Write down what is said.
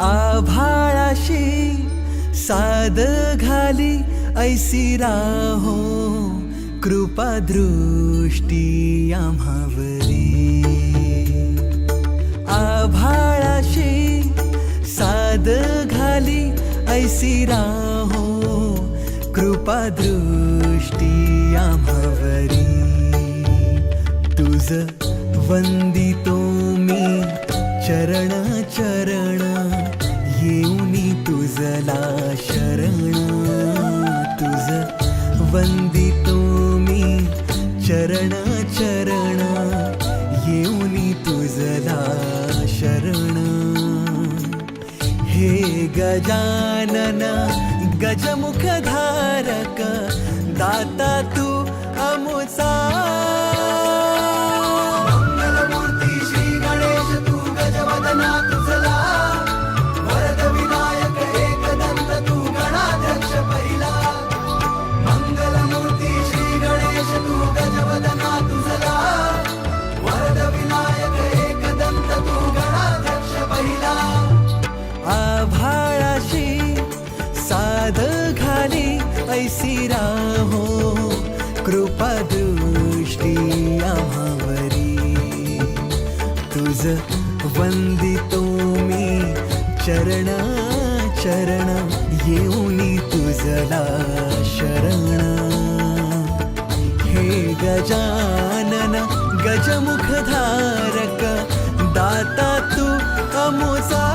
आभाळाशी साद घाली ऐसी राहो कृपा दृष्टी आम्हावरी. आभाळाशी साद घाली ऐसी राहो कृपा दृष्टी आम्हावरी. तुझ वंदितो चरण चरण. येऊनी तुझला शरण. तुझ वंदितो मी चरण चरण. येऊनी तुझला शरण. हे गजानन गजमुख धारक साध घाली ऐसी राहो कृपा दृष्टी आम्हावरी तुझ वंदितो मी चरण चरण येऊनी तुझला शरण। हे गजानन गजमुख धारक दाता तू अमुसा